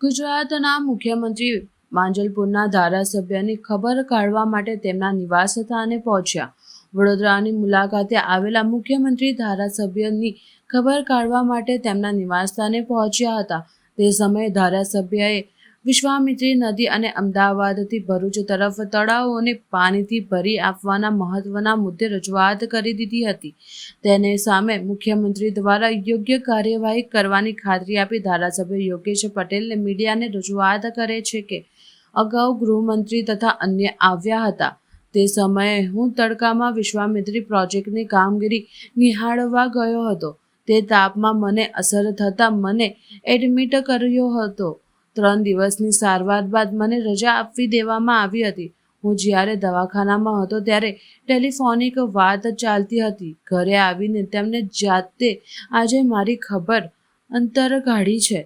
ગુજરાતના મુખ્યમંત્રી માંજલપુરના ધારાસભ્યની ખબર કાઢવા માટે તેમના નિવાસ સ્થાને પહોંચ્યા. વડોદરાની મુલાકાતે આવેલા મુખ્યમંત્રી ધારાસભ્યની ખબર કાઢવા માટે તેમના નિવાસસ્થાને પહોંચ્યા હતા. તે સમયે ધારાસભ્યએ વિશ્વામિત્રી નદી અને અમદાવાદથી ભરૂચ તરફ તળાવોને પાણીથી ભરી આપવાના મહત્વના મુદ્દે રજૂઆત કરી દીધી હતી. તેને સામે મુખ્યમંત્રી દ્વારા યોગ્ય કાર્યવાહી કરવાની ખાતરી આપી ધારાસભ્ય યોગેશ પટેલને મીડિયાને રજૂઆત કરે છે કે અગાઉ ગૃહમંત્રી તથા અન્ય આવ્યા હતા. તે સમયે હું તડકામાં વિશ્વામિત્રી પ્રોજેક્ટની કામગીરી નિહાળવા ગયો હતો. તે તાપમાં મને અસર થતાં મને એડમિટ કર્યો હતો. ત્રણ દિવસની સારવાર બાદ મને રજા આપવી દેવામાં આવી હતી. હું જ્યારે દવાખાનામાં હતો ત્યારે ટેલિફોનિક વાત ચાલતી હતી. ઘરે આવીને તેમને જાતે આજે મારી ખબર અંતર કાઢી છે.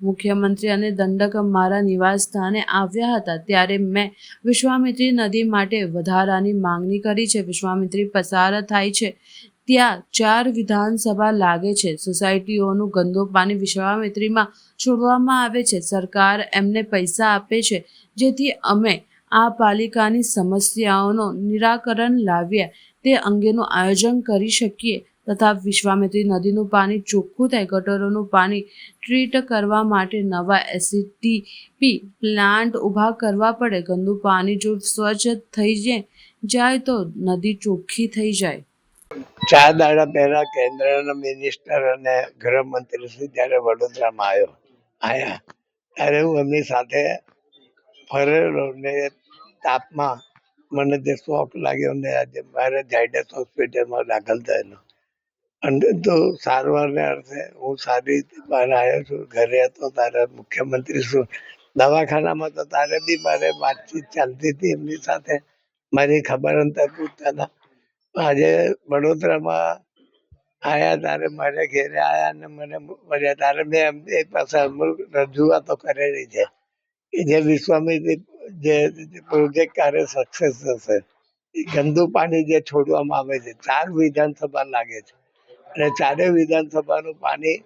મુખ્યમંત્રી અને દંડક મારા નિવાસ સ્થાને આવ્યા હતા ત્યારે મેં વિશ્વામિત્રી નદી માટે વધારાની માંગણી કરી છે. વિશ્વામિત્રી પસાર થાય છે. ત્યાં ચાર વિધાનસભા લાગે છે. સોસાયટીઓનું ગંદુ પાણી વિશ્વામિત્રીમાં છોડવામાં આવે છે. સરકાર એમને પૈસા આપે છે, જેથી અમે આ પાલિકાની સમસ્યાઓનો નિરાકરણ લાવ્યા તે અંગેનું આયોજન કરી શકીએ તથા વિશ્વામિત્રી નદીનું પાણી ચોખ્ખું થાય, ગટરોનું પાણી ટ્રીટ કરવા માટે નવા એસિટીપી પ્લાન્ટ ઊભા કરવા પડે. ગંદુ પાણી જો સ્વચ્છ થઈ જાય જાય તો નદી ચોખ્ખી થઈ જાય. ચાર દાડા પહેલા કેન્દ્રના મિનિસ્ટર અને ગૃહમંત્રી શ્રી જ્યારે વડોદરામાં આવ્યો આયા ત્યારે હું એમની સાથે ફરેલો ને તાપમાં મને જે શોખ લાગ્યો ને આજે મારે ઝાયડસ હોસ્પિટલમાં દાખલ થયેલો. અને તો સારવારને અર્થે હું સારી રીતે બહાર આવ્યો છું, ઘરે હતો તારે મુખ્યમંત્રી શું દવાખાનામાં તો તારે બી મારે વાતચીત ચાલતી હતી એમની સાથે. મારી ખબર અંતર પૂછતા હતા. આજે વડોદરામાં આયા તારે મારે ઘેરે આયા ને મને મળ્યા. તારે મેં એમની પાસે અમુક રજૂઆતો કરેલી છે જે વિશ્વામિત્રી જે પ્રોજેક્ટ કાર્ય સક્સેસ થશે, એ ગંદુ પાણી જે છોડવામાં આવે છે, ચાર વિધાનસભા લાગે છે. અને ચારે વિધાનસભાનું પાણી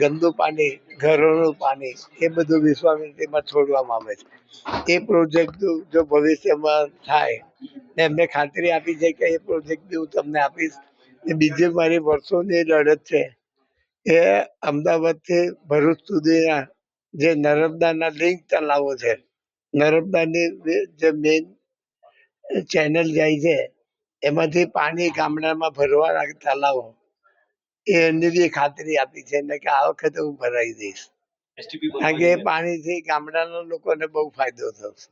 ગંદુ પાણી, ઘરોનું પાણી, એ બધું વિશ્વામિત્રીમાં છોડવામાં આવે છે. એ પ્રોજેક્ટ જો ભવિષ્યમાં થાય એમને ખાતરી આપી છે કે એ પ્રોજેક્ટ હું તમને આપીશ. બીજી મારી વર્ષોની લડત છે. એ અમદાવાદથી ભરૂચ સુધીના જે નર્મદાના લિંક તલાવો છે, નર્મદાની જે મેઇન ચેનલ જાય છે, એમાંથી પાણી ગામડામાં ભરવા તલાવો એ એની બી ખાતરી આપી છે કે આ વખતે હું ભરાઈ દઈશ કારણ કે પાણીથી ગામડાના લોકોને બહુ ફાયદો થશે.